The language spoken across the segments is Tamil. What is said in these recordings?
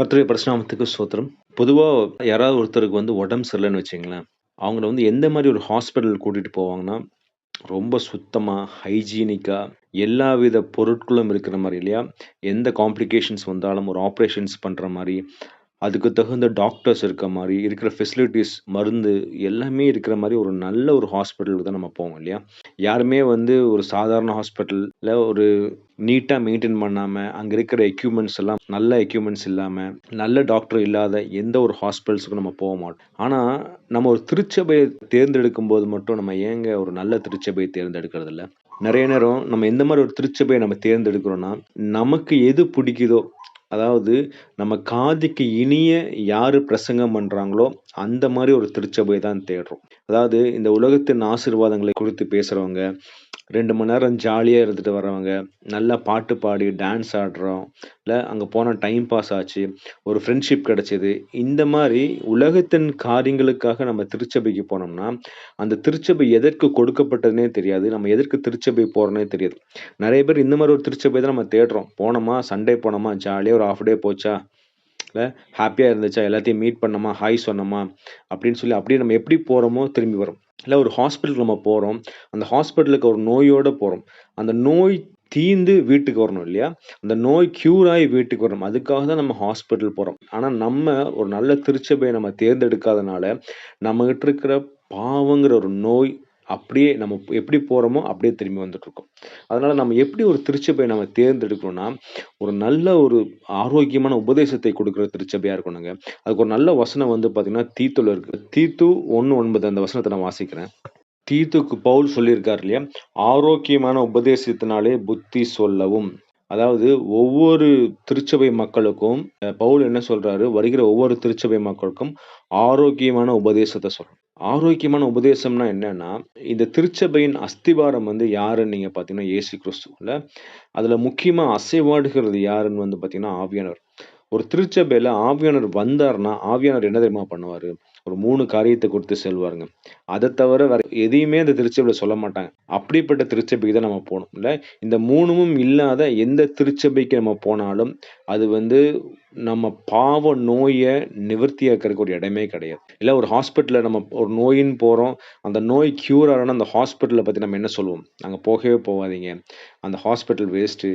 கர்த்தருடைய பரிசுநாமத்துக்கு சோத்திரம் பொதுவாக யாராவது ஒருத்தருக்கு வந்து உடம்பு சரியில்லைன்னு வச்சிங்களேன் அவங்கள வந்து எந்த மாதிரி ஒரு ஹாஸ்பிட்டல் கூட்டிகிட்டு போவாங்கன்னா, ரொம்ப சுத்தமாக ஹைஜீனிக்காக எல்லா வித பொருட்களும் இருக்கிற மாதிரி இல்லையா? எந்த காம்ப்ளிகேஷன்ஸ் வந்தாலும் ஒரு ஆப்ரேஷன்ஸ் பண்ணுற மாதிரி அதுக்கு தகுந்த டாக்டர்ஸ் இருக்க மாதிரி இருக்கிற ஃபெசிலிட்டீஸ், மருந்து எல்லாமே இருக்கிற மாரி ஒரு நல்ல ஒரு ஹாஸ்பிட்டலுக்கு தான் நம்ம போவோம் இல்லையா? யாருமே வந்து ஒரு சாதாரண ஹாஸ்பிட்டல்ல ஒரு நீட்டா மெயின்டெயின் பண்ணாம, அங்க இருக்கிற எக்யூப்மென்ட்ஸ் எல்லாம் நல்ல எக்யூப்மென்ட்ஸ் இல்லாம, நல்ல டாக்டர் இல்லாத எந்த ஒரு ஹாஸ்பிட்டல்ஸ்க்கும் நம்ம போக மாட்டோம். ஆனா, நம்ம ஒரு திருச்சபைய தேர்ந்தெடுக்கும்போது மட்டும் நம்ம ஏங்க ஒரு நல்ல திருச்சபைய தேர்ந்தெடுக்கிறதில்ல? நெறைய நேரம் நம்ம எந்த மாரி ஒரு திருச்சபைய நம்ம தேர்ந்தெடுக்கிறோம்னா, நமக்கு எது பிடிக்குதோ, அதாவது நம்ம காதுக்கு இனிய யார் பிரசங்கம் பண்ணுறாங்களோ அந்த மாதிரி ஒரு திருச்சபை தான் தேடுறோம். அதாவது இந்த உலகத்தின் ஆசீர்வாதங்களை குறித்து பேசுகிறவங்க ரெண்டு மணி நேரம் ஜாலியாக இருந்துட்டு வர்றவங்க, நல்லா பாட்டு பாடி டான்ஸ் ஆடுறோம், இல்லை அங்கே போனால் டைம் பாஸ் ஆச்சு, ஒரு ஃப்ரெண்ட்ஷிப் கிடச்சிது இந்த மாதிரி உலகத்தின் காரியங்களுக்காக நம்ம திருச்சபைக்கு போனோம்னா, அந்த திருச்சபை எதற்கு கொடுக்கப்பட்டதுன்னே தெரியாது. நம்ம எதற்கு திருச்சபை போகிறோன்னே தெரியாது. நிறைய பேர் இந்த மாதிரி ஒரு திருச்சபை தான் நம்ம தேடுறோம். போனோமா, சண்டே போனோமா, ஜாலியாக ஒரு ஆஃப் டே போச்சா, இல்லை ஹாப்பியாக இருந்துச்சா, எல்லாத்தையும் மீட் பண்ணோமா, ஹாய் சொன்னோமா, அப்படின்னு சொல்லி அப்படியே நம்ம எப்படி போகிறோமோ திரும்பி வரும் இல்லை ஒரு ஹாஸ்பிட்டலுக்கு நம்ம போகிறோம் அந்த ஹாஸ்பிட்டலுக்கு ஒரு நோயோடு போகிறோம் அந்த நோய் தீர்ந்து வீட்டுக்கு வரணும் இல்லையா? அந்த நோய் க்யூர் ஆகி வீட்டுக்கு வரணும். அதுக்காக தான் நம்ம ஹாஸ்பிட்டல் போகிறோம் ஆனால் நம்ம ஒரு நல்ல திருச்சபையை நம்ம தேர்ந்தெடுக்காதனால, நம்மகிட்ட இருக்கிற பாவங்கிற ஒரு நோய் அப்படியே நம்ம எப்படி போகிறோமோ அப்படியே திரும்பி வந்துட்டுருக்கோம். அதனால் நம்ம எப்படி ஒரு திருச்சபையை நம்ம தேர்ந்தெடுக்கணும்னா, ஒரு நல்ல ஒரு ஆரோக்கியமான உபதேசத்தை கொடுக்குற திருச்சபையாக இருக்கணுங்க. அதுக்கு ஒரு நல்ல வசனம் வந்து பார்த்தீங்கன்னா, தீத்துல இருக்குது தீத்து 1:9 அந்த வசனத்தை நான் வாசிக்கிறேன். தீத்துக்கு பவுல் சொல்லியிருக்கார் இல்லையா? ஆரோக்கியமான உபதேசத்தினாலே புத்தி சொல்லவும். அதாவது ஒவ்வொரு திருச்சபை மக்களுக்கும் பவுல் என்ன சொல்றாரு, வருகிற ஒவ்வொரு திருச்சபை மக்களுக்கும் ஆரோக்கியமான உபதேசத்தை சொல்லணும். ஆரோக்கியமான உபதேசம்னா என்னன்னா, இந்த திருச்சபையின் அஸ்திவாரம் வந்து யாருன்னு நீங்க பார்த்தீங்கன்னா, இயேசு கிறிஸ்து இல்ல. அதுல முக்கியமா அசைவாடுகிறது யாருன்னு வந்து பார்த்தீங்கன்னா, ஆவியானவர். ஒரு திருச்சபையில ஆவியானவர் வந்தாருன்னா, ஆவியானவர் என்ன தெரியுமா பண்ணுவாரு? ஒரு 3 காரியத்த குறித்து செல்வாருங்க அத தவிர வேற எதையுமே அந்த திருச்சபையில சொல்ல மாட்டாங்க. அப்படிப்பட்ட திருச்சபைக்கு தான் நம்ம போணும். இல்ல. இந்த 3மும் இல்லாத எந்த திருச்சபைக்கு நம்ம போனாலும், அது வந்து நம்ம பாவ நோய நிவர்த்தியாக்குறதுக்கு ஒரு இடமே கிடையாது. இல்ல ஒரு ஹாஸ்பிட்டல்ல நம்ம ஒரு நோயின்னு போறோம். அந்த நோய் க்யூர் ஆகணும்னா அந்த ஹாஸ்பிட்டல பத்தி நம்ம என்ன சொல்லுவோம்? அங்க போகவே போகாதீங்க. அந்த ஹாஸ்பிட்டல் வேஸ்ட்டு.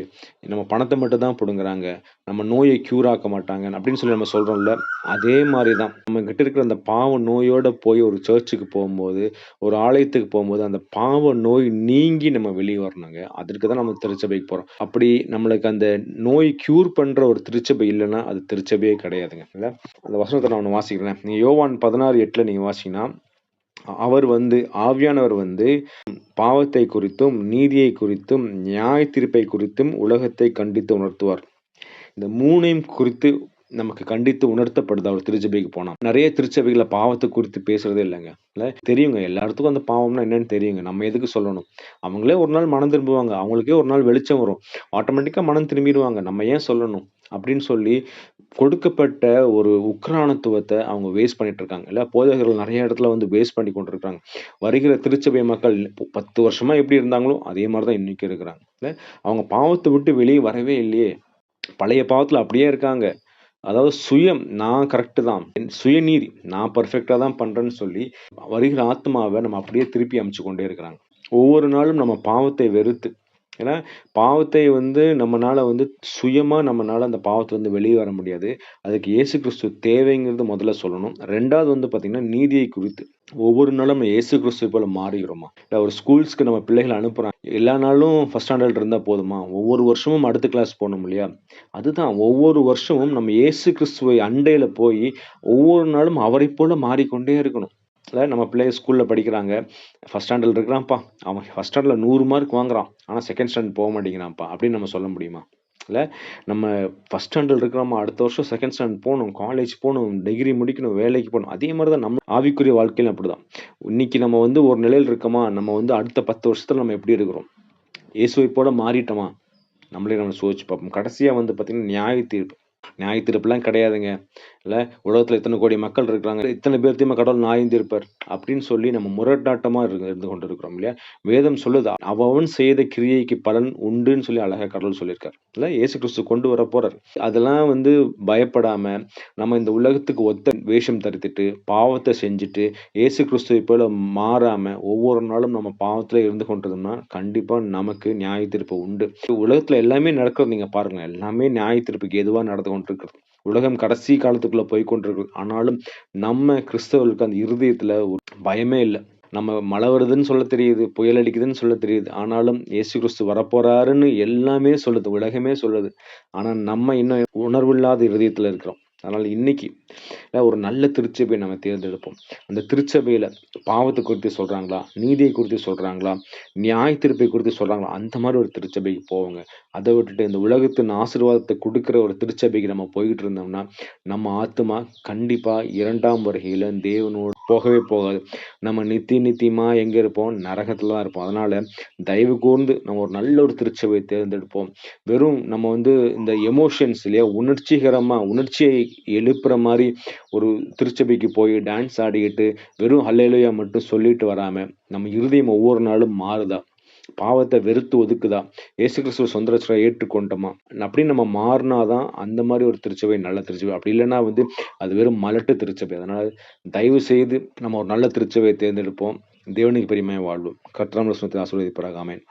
நம்ம பணத்த மட்டும் தான் புடுங்குறாங்க. நம்ம நோய க்யூர் ஆக்க மாட்டாங்க. அப்படின்னு சொல்லி நம்ம சொல்றோம்ல. அதே மாரி தான். நம்மகிட்ட இருக்கிற அந்த பாவ நோயோட போய் ஒரு சர்ச்சுக்கு போம்போது, ஒரு ஆலயத்துக்கு போம்போது, அந்த பாவ நோய் நீங்கி நம்ம வெளிய வரணுங்க. அதற்கு தான் நம்ம திருச்சபைக்கு போறோம். அப்படி நம்மளுக்கு அந்த நோய் க்யூர் பண்ற ஒரு திருச்சபை இல்லைன்னா அது திருச்சபையே கிடையாதுங்க. இல்லை அந்த வசனத்தை நான் ஒண்ணு வாசிக்கிறேன். நீங்கள் யோவான் பதினாறு எட்டில் நீங்கள் வாசிங்கன்னா அவர் வந்து ஆவியானவர் வந்து பாவத்தை குறித்தும், நீதியை குறித்தும், நியாய தீர்ப்பை குறித்தும் உலகத்தை கண்டித்து உணர்த்துவார். இந்த மூணையும் குறித்து நமக்கு கண்டித்து உணர்த்தப்படுது அவர் திருச்சபைக்கு போனால் நிறைய திருச்சபைகளை பாவத்தை குறித்து பேசுறதே இல்லைங்க இல்லை தெரியுங்க. எல்லாத்துக்கும் அந்த பாவம்னா என்னன்னு தெரியுங்க. நம்ம எதுக்கு சொல்லணும்? அவங்களே ஒரு நாள் மனம் திரும்புவாங்க. அவங்களுக்கே ஒரு நாள் வெளிச்சம் வரும். ஆட்டோமேட்டிக்காக மனம் திரும்பிடுவாங்க நம்ம ஏன் சொல்லணும்? அப்படின்னு சொல்லி கொடுக்கப்பட்ட ஒரு உக்ரானத்துவத்தை அவங்க வேஸ்ட் பண்ணிட்டு இருக்காங்க. இல்லை போதகர்கள் நிறைய இடத்துல வந்து வேஸ்ட் பண்ணி கொண்டிருக்காங்க. வருகிற திருச்சபை மக்கள் 10 வருஷமா எப்படி இருந்தாங்களோ, அதே மாதிரி தான் இன்னைக்கு இருக்கிறாங்க. இல்லை அவங்க பாவத்தை விட்டு வெளியே வரவே இல்லையே. பழைய பாவத்தில் அப்படியே இருக்காங்க. அதாவது சுயம் நான் கரெக்டு தான். சுயநீதி நான் பர்ஃபெக்டாக தான் பண்ணுறேன்னு சொல்லி, வருகிற ஆத்மாவை நம்ம அப்படியே திருப்பி அமைச்சு கொண்டே இருக்கிறாங்க. ஒவ்வொரு நாளும் நம்ம பாவத்தை வெறுத்து ஏன்னா, பாவத்தை வந்து நம்மளால் வந்து சுயமாக நம்மளால் அந்த பாவத்துலருந்து வெளியே வர முடியாது. அதுக்கு இயேசு கிறிஸ்து தேவைங்கிறது முதல்ல சொல்லணும். ரெண்டாவது வந்து பார்த்திங்கன்னா நீதியை குறித்து. ஒவ்வொரு நாளும் நம்ம இயேசு கிறிஸ்து போல மாறுகிறோமா? இல்லை ஒரு ஸ்கூல்ஸ்க்கு நம்ம பிள்ளைகள அனுப்புகிறோம் எல்லா நாளும் ஃபஸ்ட் ஸ்டாண்டர்ட் இருந்தால் போதுமா? ஒவ்வொரு வருஷமும் அடுத்த கிளாஸ் போகணும் இல்லையா? அதுதான் ஒவ்வொரு வருஷமும் நம்ம இயேசு கிறிஸ்துவை அண்டையில் போய் ஒவ்வொரு நாளும் அவரைப் போல மாறிக்கொண்டே இருக்கணும். நம்ம பிள்ளைய ஸ்கூல்ல படிக்கிறாங்க. ஃபஸ்ட் ஸ்டாண்டர்ட்ல இருக்கிறான்ப்பா. அவன் ஃபஸ்ட் ஸ்டாண்டர்டில் நூறு மார்க் வாங்குறான். ஆனா செகண்ட் ஸ்டாண்டர்ட் போக மாட்டேங்கிறான்ப்பா. அப்படின்னு நம்ம சொல்ல முடியுமா? இல்ல. நம்ம ஃபஸ்ட் ஸ்டாண்டர்ட் இருக்கிறோமா, அடுத்த வருஷம் செகண்ட் ஸ்டாண்டர்ட் போகணும் காலேஜ் போகணும் டிகிரி முடிக்கணும், வேலைக்கு போகணும் அதே மாதிரி தான் நம்ம ஆவிக்குரிய வாழ்க்கையிலும் அப்படிதான். இன்னைக்கு நம்ம வந்து ஒரு நிலையில இருக்கோமா, நம்ம வந்து அடுத்த 10 வருஷத்துல நம்ம எப்படி இருக்கிறோம்? இயேசுவைப்போட மாறிட்டோமா? நம்மளே நம்ம சோதிச்சு பார்ப்போம். கடைசியா வந்து பார்த்திங்கன்னா நியாய தீர்ப்பு. நியாய தீர்ப்புலாம் கிடையாதுங்க. இல்லை உலகத்தில் இத்தனை கோடி மக்கள் இருக்கிறாங்க. இத்தனை பேர்த்தையுமே கடவுள் நாய்ந்திருப்பார் அப்படின்னு சொல்லி நம்ம முரட்டாட்டமாக இருந்து இருந்து கொண்டு இருக்கிறோம் இல்லையா? வேதம் சொல்லுது அவன் செய்த கிரியைக்கு பலன் உண்டுன்னு சொல்லி அழகாக கடவுள் சொல்லியிருக்கார். இல்லை இயேசு கிறிஸ்து கொண்டு வர போகிறார் அதெல்லாம் வந்து பயப்படாம நம்ம இந்த உலகத்துக்கு ஒத்த வேஷம் தரித்துட்டு பாவத்தை செஞ்சுட்டு இயேசு கிறிஸ்துவை போல மாறாமல் ஒவ்வொரு நாளும் நம்ம பாவத்தில் இருந்து கொண்டிருந்தோம்னா கண்டிப்பாக நமக்கு நியாய தீர்ப்பு உண்டு. உலகத்தில் எல்லாமே நடக்கிறது நீங்கள் பாருங்கள் எல்லாமே நியாய தீர்ப்புக்கு எதுவா நடந்து கொண்டிருக்கிறது. உலகம் கடைசி காலத்துக்குள்ள போய் கொண்டிருக்கு ஆனாலும் நம்ம கிறிஸ்தவர்களுக்கு அந்த இருதயத்துல ஒரு பயமே இல்லை. நம்ம மழை வருதுன்னு சொல்ல தெரியுது புயல் அடிக்குதுன்னு சொல்ல தெரியுது. ஆனாலும் இயேசு கிறிஸ்து வரப்போறாருன்னு எல்லாமே சொல்லுது உலகமே சொல்லுது. ஆனா நம்ம இன்னும் உணர்வில்லாத இருதயத்துல இருக்கிறோம். அதனால இன்னைக்கு ஒரு நல்ல திருச்சபையை நம்ம தேர்ந்தெடுப்போம். அந்த திருச்சபையில் பாவத்தை குறித்து சொல்றாங்களா? நீதியை குறித்து சொல்றாங்களா? நியாய திருப்பை குறித்து சொல்றாங்களா? அந்த மாதிரி ஒரு திருச்சபைக்கு போவோங்க. அதை விட்டுட்டு இந்த உலகத்தின் ஆசீர்வாதத்தை கொடுக்குற ஒரு திருச்சபைக்கு நம்ம போய்கிட்டு இருந்தோம்னா நம்ம ஆத்மா கண்டிப்பாக இரண்டாம் வருகையில் தேவனோடு போகவே போகாது. நம்ம நித்தி நித்தியமாக எங்கே இருப்போம்? நரகத்தில் தான் இருப்போம். அதனால் தயவு கூர்ந்து நம்ம ஒரு நல்ல ஒரு திருச்சபையை தேர்ந்தெடுப்போம். வெறும் நம்ம வந்து இந்த எமோஷன்ஸ் இல்லையா? உணர்ச்சிகரமாக உணர்ச்சியை எழுப்புற மாதிரி ஒரு திருச்சபைக்கு போய் டான்ஸ் ஆடிக்கிட்டு வெறும் ஹல்லேலூயா மட்டும் சொல்லிட்டு வராமல் நம்ம இருதயம் ஒவ்வொரு நாளும் மாறுதா? பாவத்தை வெறுத்து ஒதுக்குதா? இயேசு கிறிஸ்துவ சொந்த ரட்சகரா ஏற்றுக்கொண்டோமா? அப்படின்னு நம்ம மாறினாதான் அந்த மாதிரி ஒரு திருச்சபை நல்ல திருச்சபை. அப்படி இல்லைன்னா வந்து அது வெறும் மலட்டு திருச்சபை. அதனால தயவு செய்து நம்ம ஒரு நல்ல திருச்சபையை தேர்ந்தெடுப்போம். தேவனுக்கு பெருமையை வாழ்வோம். கர்த்தராம ஆசீர்வதிப்பாராக. ஆமென்.